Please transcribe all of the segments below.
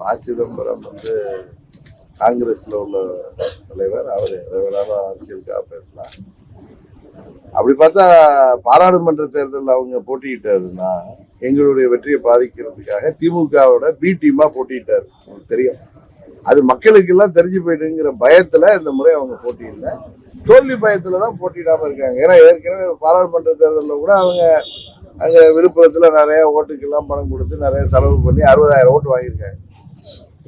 ப சிதம்பரம் வந்து காங்கிரஸ்ல உள்ள தலைவர். அவர் எதை அரசியலுக்காக பேசலாம். அப்படி பார்த்தா பாராளுமன்ற தேர்தலில் அவங்க போட்டியிட்டாருன்னா எங்களுடைய வெற்றியை பாதிக்கிறதுக்காக திமுகவோட பி டீமா போட்டியிட்டாரு. உங்களுக்கு தெரியும். அது மக்களுக்கு எல்லாம் தெரிஞ்சு போயிட்டுங்கிற பயத்துல இந்த முறை அவங்க போட்டியில்லை. தோல்வி பயத்துல தான் போட்டியிடாம இருக்காங்க. ஏன்னா ஏற்கனவே பாராளுமன்ற தேர்தலில் கூட அவங்க அங்கே விழுப்புரத்தில் நிறைய ஓட்டுக்கெல்லாம் பணம் கொடுத்து நிறைய செலவு பண்ணி அறுபதாயிரம் ஓட்டு வாங்கியிருக்காங்க.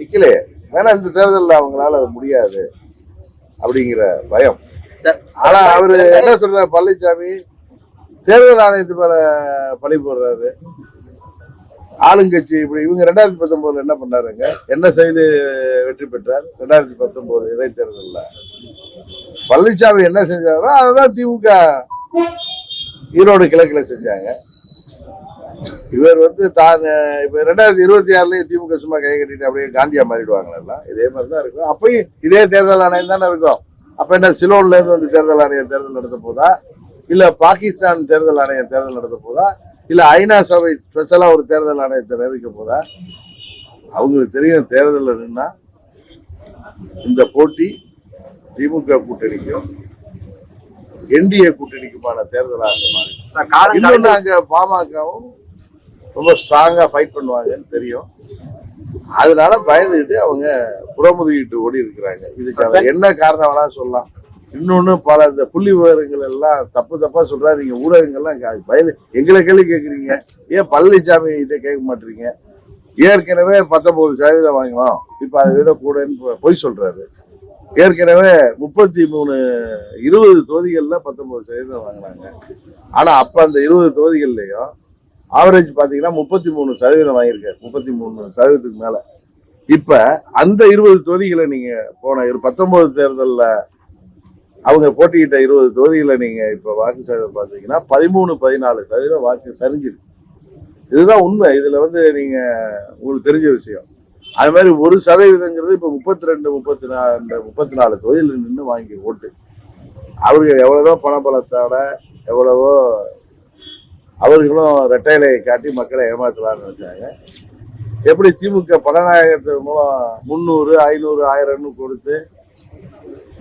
நிக்கலையே ஏன்னா இந்த தேர்தலில் அவங்களால அது முடியாது அப்படிங்கிற பயம். ஆனா அவரு என்ன சொல்றாரு? பழனிசாமி தேர்தல் ஆணையத்து மேல பழி போடுறாரு. ஆளுங்கட்சி இப்படி இவங்க ரெண்டாயிரத்தி பத்தொன்பதுல என்ன பண்ணாருங்க? என்ன செய்து வெற்றி பெற்றார்? ரெண்டாயிரத்தி பத்தொன்பது இடைத்தேர்தல்ல. பழனிசாமி என்ன செஞ்சாரோ அதுதான் திமுக ஈரோடு கிழக்குல செஞ்சாங்க. இவர் வந்து தான் இப்ப ரெண்டாயிரத்தி இருபத்தி ஆறுலயும் திமுக சும்மா கை கட்டிட்டு அப்படியே காந்தியா மாறிடுவாங்களா இதே மாதிரி தான் இருக்கும். அப்பயும் இதே தேர்தல் ஆணையம் தானே இருக்கும். அப்ப என்ன சிலோன்ல இருந்து வந்து தேர்தல் ஆணையம் தேர்தல் நடத்த போதா? இல்ல பாகிஸ்தான் தேர்தல் ஆணையம் தேர்தல் நடத்த போதா? இல்ல ஐநா சபை ஸ்பெஷலா ஒரு தேர்தல் ஆணையத்தை நியமிக்க போதா? அவங்களுக்கு தெரியும் தேர்தல் நின்னா இந்த போட்டி திமுக கூட்டணிக்கும் என்டிஏ கூட்டணிக்குமான தேர்தலாக மாறி கடந்து அங்க பாமகவும் ரொம்ப ஸ்ட்ராங்கா ஃபைட் பண்ணுவாங்கன்னு தெரியும். அதனால பயந்துகிட்டு அவங்க புறமுதுகிட்டு ஓடி இருக்கிறாங்க இதுக்கு என்ன காரணம் வேணா சொல்லலாம். இன்னொன்னு பல இந்த புள்ளி விவரங்கள் எல்லாம் தப்பு தப்பா சொல்றாரு. நீங்க ஊடகங்கள்லாம் பயந்து எங்களை கேள்வி கேக்குறீங்க ஏன் பழனிசாமி கிட்ட கேட்க மாட்டீங்க? ஏற்கனவே பத்தொன்பது சதவீதம் வாங்கினோம். இப்ப அதை விட கூடன்னு பொய் சொல்றாரு. ஏற்கனவே முப்பத்தி மூணு இருபது தொகுதிகள்ல பத்தொன்பது சதவீதம் வாங்கினாங்க. ஆனா அப்ப அந்த இருபது தொகுதிகள்லயும் ஆவரேஜ் பார்த்தீங்கன்னா முப்பத்தி மூணு சதவீதம் வாங்கியிருக்காரு. முப்பத்தி மூணு சதவீதத்துக்கு மேலே. இப்போ அந்த இருபது தொகுதிகளை நீங்கள் போன இரு பத்தொன்பது தேர்தலில் அவங்க போட்டியிட்ட இருபது தொகுதிகளை நீங்கள் இப்போ வாக்கு சதவீதம் பார்த்தீங்கன்னா பதிமூணு பதினாலு சதவீதம் வாக்கு சரிஞ்சிருக்கு. இதுதான் உண்மை. இதில் வந்து நீங்கள் உங்களுக்கு தெரிஞ்ச விஷயம். அது மாதிரி ஒரு சதவீதங்கிறது இப்போ முப்பத்தி ரெண்டு முப்பத்தி நாலு முப்பத்தி நாலு தொகுதியில் நின்று வாங்கி ஓட்டு. அவர்கள் எவ்வளவோ பணபலத்தோட எவ்வளவோ அவர்களும் ரெட்டையிலையை காட்டி மக்களை ஏமாத்தலாம்னு நினைச்சாங்க. எப்படி திமுக பலநாயகத்தின் மூலம் முந்நூறு ஐநூறு ஆயிரம்னு கொடுத்து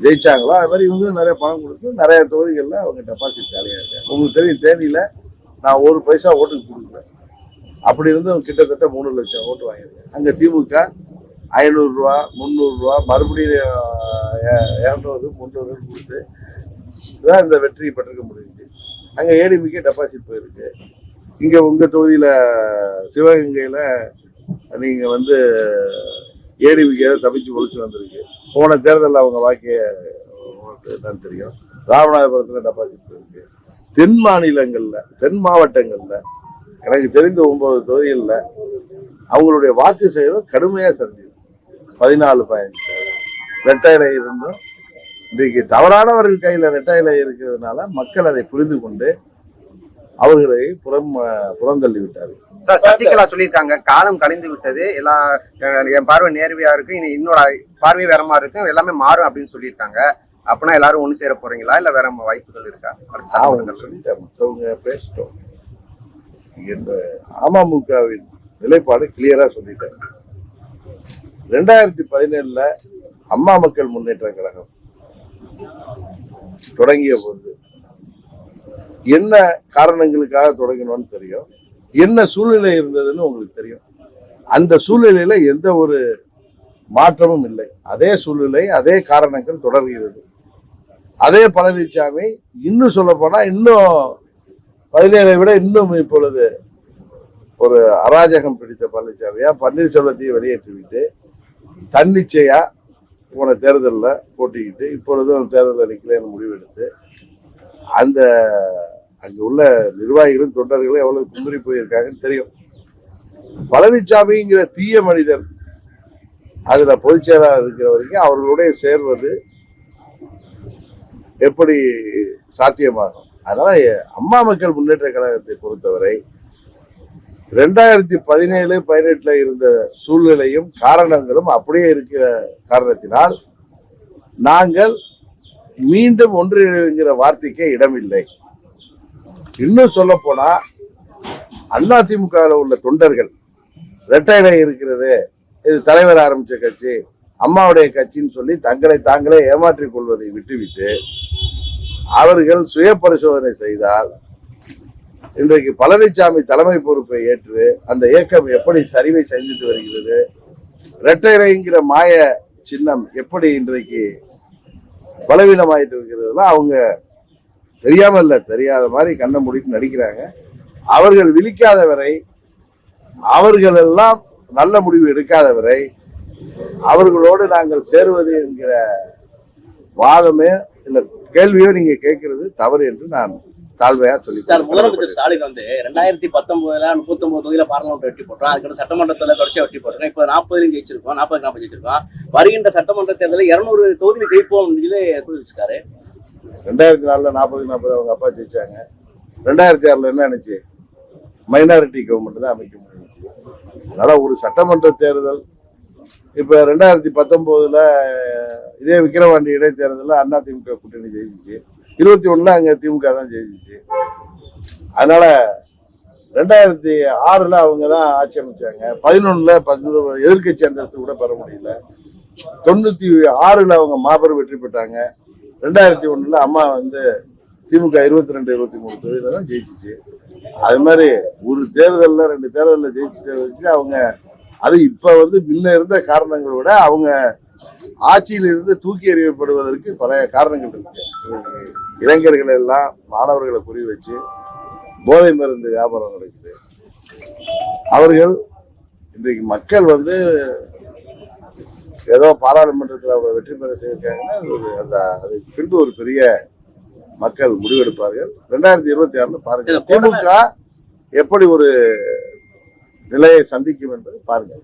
ஜெயிச்சாங்களோ அது மாதிரி இவங்களும் நிறைய பணம் கொடுத்து நிறைய தொகுதிகளில் அவங்க டெபாசிட் காலியாக இருக்காங்க. உங்களுக்கு தெரியும் தேனியில் நான் ஒரு பைசா ஓட்டுக்கு கொடுக்கல. அப்படி இருந்து அவங்க கிட்டத்தட்ட மூணு லட்சம் ஓட்டு வாங்கியிருக்கேன் அங்கே திமுக ஐநூறுரூவா முந்நூறுரூவா மறுபடியும் இரநூறு முந்நூறு கொடுத்து தான் இந்த வெற்றி பெற்றிருக்க முடியுது. அங்கே ஏடிமிக்கே டெபாசிட் போயிருக்கு. இங்கே உங்கள் தொகுதியில் சிவகங்கையில் நீங்கள் வந்து ஏடிமிக்கே தப்பிச்சு ஒழிச்சு வந்திருக்கு. போன தேர்தலில் அவங்க வாக்கிய உங்களுக்கு என்னன்னு தெரியும். ராமநாதபுரத்தில் டெபாசிட் போயிருக்கு. தென் மாநிலங்களில் தென் மாவட்டங்களில் எனக்கு தெரிந்த ஒன்பது தொகுதிகளில் அவங்களுடைய வாக்கு சேதம் கடுமையாக சரிஞ்சது பதினாலு பதினஞ்சு சதவீதம். இருந்தும் இன்றைக்கு தவறானவர்கள் கையில் ரெட்டை இலை இருக்கிறதுனால மக்கள் அதை புரிந்து கொண்டு அவர்களை புறம் புறந்தள்ளி விட்டார்கள். சார் சசிகலா சொல்லியிருக்காங்க காலம் கழிந்து விட்டது எல்லா என் பார்வை நேர்மையா இருக்கு இனி இன்னொரு பார்வை வேற மாதிரி இருக்கு எல்லாமே மாறும் அப்படின்னு சொல்லியிருக்காங்க. அப்படின்னா எல்லாரும் ஒண்ணு சேர போறீங்களா இல்ல வேற வாய்ப்புகள் இருக்கா? சொல்லிட்டேன் மற்றவங்க பேசிட்டோம். அமமுகவின் நிலைப்பாடு கிளியரா சொல்லிட்டேன். ரெண்டாயிரத்தி பதினேழுல அம்மா மக்கள் முன்னேற்ற கழகம் தொடங்கிய பொழுது என்ன காரணங்களுக்காக தொடங்கினோம்னு தெரியும். என்ன சூழ்நிலை இருந்ததுன்னு உங்களுக்கு தெரியும். அந்த சூழ்நிலையில எந்த ஒரு மாற்றமும் இல்லை. அதே சூழ்நிலை அதே காரணங்கள் தொடர்கிறது. அதே பழனிசாமி இன்னும் சொல்ல போனா இன்னும் பதினேழை விட இன்னும் இப்பொழுது ஒரு அராஜகம் பிடித்த பழனிசாமியா பன்னீர்செல்வத்தையும் வெளியேற்றிவிட்டு தன்னிச்சையா போன தேர்தலில் போட்டிக்கிட்டு இப்பொழுதும் அந்த தேர்தலில் நிற்கலன்னு முடிவெடுத்து அந்த அங்கே உள்ள நிர்வாகிகளும் தொண்டர்களும் எவ்வளவு குந்திரி போயிருக்காங்கன்னு தெரியும். பழனிசாமிங்கிற தீய மனிதர் அதில் பொதுச் செயலாளர் இருக்கிற வரைக்கும் அவர்களுடைய சேர்வது எப்படி சாத்தியமாகும்? அதனால் அம்மா மக்கள் முன்னேற்ற கழகத்தை பொறுத்தவரை ரெண்டாயிரத்தி பதினேழு பதினெட்டுல இருந்த சூழ்நிலையும் காரணங்களும் அப்படியே இருக்கிற காரணத்தினால் நாங்கள் மீண்டும் ஒன்றிணைங்கிற வார்த்தைக்கே இடமில்லை. இன்னும் சொல்ல போனா அதிமுகவில் உள்ள தொண்டர்கள் ரெட்டையில இருக்கிறது. இது தலைவர் ஆரம்பிச்ச கட்சி அம்மாவுடைய கட்சின்னு சொல்லி தங்களை தாங்களே ஏமாற்றிக் கொள்வதை விட்டுவிட்டு அவர்கள் சுய பரிசோதனை செய்தால் இன்றைக்கு பழனிசாமி தலைமை பொறுப்பை ஏற்று அந்த இயக்கம் எப்படி சரிவை செஞ்சுட்டு வருகிறது ரெட்டையரைங்கிற மாய சின்னம் எப்படி இன்றைக்கு பலவீனமாயிட்டு இருக்கிறதுல அவங்க தெரியாம இல்லை தெரியாத மாதிரி கண்ணை முடித்து நடிக்கிறாங்க. அவர்கள் விழிக்காத வரை அவர்கள் எல்லாம் நல்ல முடிவு எடுக்காத வரை அவர்களோடு நாங்கள் சேருவது என்கிற வாதமே இல்லை கேள்வியோ நீங்கள் கேட்கறது தவறு என்று நான் தாழ்மையா சொல்லி சார் முதலமைச்சர் ஸ்டாலின் வந்து ரெண்டாயிரத்தி பத்தொன்பதுல முப்பத்தொன்பது தொகுதியில பார்லமெண்ட் வெட்டி போட்டோம் அதுக்கப்புறம் சட்டமன்றத்துல தொடர்ச்சியா வெட்டி போட்டோம் இப்போ நாற்பதுலையும் ஜெயிச்சிருக்கோம். நாற்பது நாற்பது ஜெயிச்சிருக்கோம். வருகின்ற சட்டமன்ற தேர்தலில் இருநூறு தொகுதியில் ஜெயிப்போம் சொல்லி சொல்லி வச்சிருக்காரு. ரெண்டாயிரத்தி நாலுல நாற்பது நாற்பது அவங்க அப்பா ஜெயிச்சாங்க. ரெண்டாயிரத்தி ஆறுல என்ன நினைச்சு மைனாரிட்டி கவர்மெண்ட் தான் அமைக்க முடியும் அதனால ஒரு சட்டமன்ற தேர்தல். இப்ப ரெண்டாயிரத்தி பத்தொன்பதுல இதே விக்கிரவாண்டி இடைத்தேர்தலில் அண்ணா திமுக கூட்டணி ஜெயிச்சிச்சு. இருபத்தி ஒன்றில் அங்கே திமுக தான் ஜெயிச்சிச்சு. அதனால ரெண்டாயிரத்தி ஆறுல அவங்க தான் ஆட்சி அமைச்சாங்க. பதினொன்னுல பதினொன்று எதிர்க்கட்சி அந்தஸ்து கூட பெற முடியல. தொண்ணூற்றி ஆறுல அவங்க மாபெரும் வெற்றி பெற்றாங்க. ரெண்டாயிரத்தி ஒன்றில் அம்மா வந்து திமுக இருபத்தி ரெண்டு இருபத்தி மூணு தொகுதியில தான் ஜெயிச்சிச்சு. அது மாதிரி ஒரு தேர்தலில் ரெண்டு தேர்தலில் ஜெயிச்சு வச்சு அவங்க அது இப்போ வந்து முன்ன இருந்த காரணங்களை விட அவங்க ஆட்சியில் இருந்து தூக்கி எறியப்படுவதற்கு பல காரணங்கள் இருக்கு. இளைஞர்கள் எல்லாம் மாணவர்களை குறி வச்சு போதை மருந்து வியாபாரம் நடக்குது. அவர்கள் இன்றைக்கு மக்கள் வந்து ஏதோ பாராளுமன்றத்தில் அவங்க வெற்றி பெற செய்திருக்காங்கன்னா அது ஒரு அந்த அதுக்கு பின்பு ஒரு பெரிய மக்கள் முடிவெடுப்பார்கள். ரெண்டாயிரத்தி இருபத்தி ஆறுல பாருங்க திமுக எப்படி ஒரு நிலையை சந்திக்கும் என்பதை பாருங்க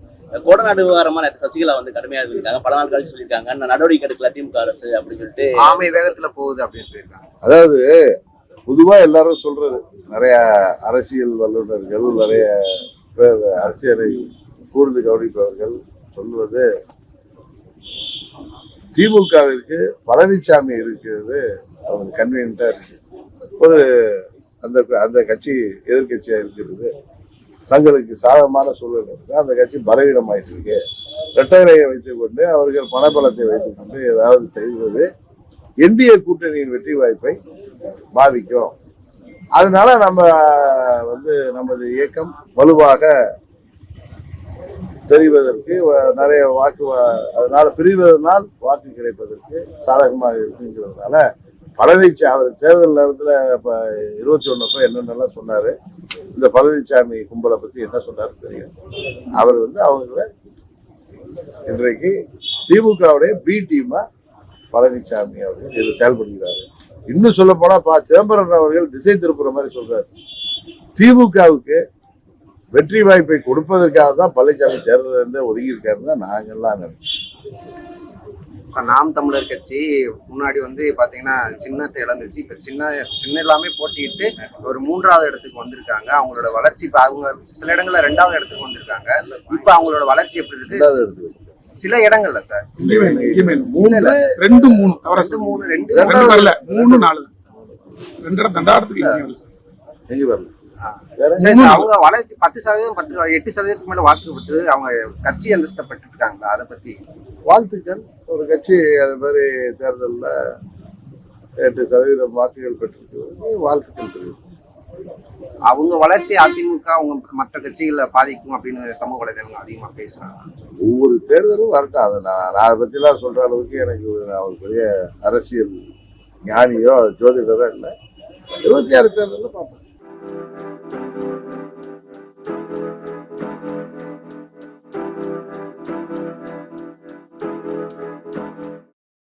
கோடநாடு விவகாரமா நேத்து சசிகலா வந்து கடுமையா இருக்காங்க பல நாள் கழிச்சு சொல்லியிருக்காங்க. இன்னும் நடவடிக்கை எடுக்கல திமுக அரசு அப்படின்னு சொல்லிட்டு ஆமை வேகத்துல போகுது அப்படின்னு சொல்லியிருக்காங்க. அதாவது பொதுவா எல்லாரும் சொல்றது நிறைய அரசியல் வல்லுநர்கள் நிறைய அரசியலை கூர்ந்து கவனிப்பவர்கள் சொல்வது திமுகவிற்கு பழனிசாமி இருக்கிறது அவங்க கன்வீனியன்டா இருக்கு. ஒரு அந்த அந்த கட்சி எதிர்க்கட்சியா இருக்கிறது. தங்களுக்கு சாதகமான சூழல் இருக்கு. அந்த கட்சி பலவீனமாயிட்டு இருக்கு இரட்டைறையை வைத்துக் கொண்டு அவர்கள் பணபலத்தை வைத்துக் கொண்டு ஏதாவது செய்வது என்டிஏ கூட்டணியின் வெற்றி வாய்ப்பை பாதிக்கும். அதனால நம்ம வந்து நமது இயக்கம் வலுவாக தெரிவதற்கு வ- நிறைய வாக்கு அதனால பிரிவதனால் வாக்கு கிடைப்பதற்கு சாதகமாக இருக்குங்கிறதுனால பழனிச்சி அவர் தேர்தல் நேரத்தில் இப்போ இருபத்தி ஒன்றுப்போ என்னென்னலாம் சொன்னார்? இந்த பழனிசாமி கும்பலை பற்றி என்ன சொன்னார் தெரியும்? அவர் வந்து அவங்கள இன்றைக்கு திமுகவுடைய பி டீமா பழனிசாமி அவர்கள் இதில் செயல்படுகிறாரு. இன்னும் சொல்ல போனா பா சிதம்பரம் அவர்கள் திசை திருப்புற மாதிரி சொல்றாரு. திமுகவுக்கு வெற்றி வாய்ப்பை கொடுப்பதற்காக தான் பழனிசாமி தேர்தலில் இருந்தே தான் நாங்கெல்லாம் நினைக்கிறோம். நாம் தமிழர் கட்சி முன்னாடி வந்து பாத்தீங்கன்னா சின்னத்தை இழந்துச்சு. இப்ப சின்ன சின்ன எல்லாமே போட்டியிட்டு ஒரு மூன்றாவது இடத்துக்கு வந்திருக்காங்க. அவங்களோட வளர்ச்சி இப்ப அவங்க சில இடங்கள்ல ரெண்டாவது இடத்துக்கு வந்திருக்காங்க. இப்ப அவங்களோட வளர்ச்சி எப்படி இருக்கு? சில இடங்கள்ல சார். ரெண்டு மூணு. ரெண்டு மூணு ரெண்டு ரெண்டு மூணு நாலு. ரெண்டரை தண்டாடத்துக்கு இங்கே வருது. எங்க வரல அவங்க வளர்ச்சி பத்து சதவீதம் பத்து எட்டு சதவீதத்துக்கு மேல வாக்கு பெற்று அவங்க கட்சி அந்தஸ்தை பெற்று இருக்காங்களா அதை பத்தி. வாழ்த்துக்கள். ஒரு கட்சி அது மாதிரி தேர்தலில் எட்டு சதவீதம் வாக்குகள் பெற்றிருக்கிறது. வாழ்த்துக்கள் தெரியும் அவங்க வளர்ச்சி அதிமுக அவங்க மற்ற கட்சிகளை பாதிக்கும் அப்படின்னு சமூக வலைதளங்கள் அதிகமா பேசுறாங்க. ஒவ்வொரு தேர்தலும் வரட்டும். அதை நான் நான் அதை பற்றிலாம் சொல்கிற அளவுக்கு எனக்கு ஒரு பெரிய அரசியல் ஞானியோ ஜோதிடரோ இல்லை. இருபத்தி ஆறு தேர்தலில் பார்ப்போம்.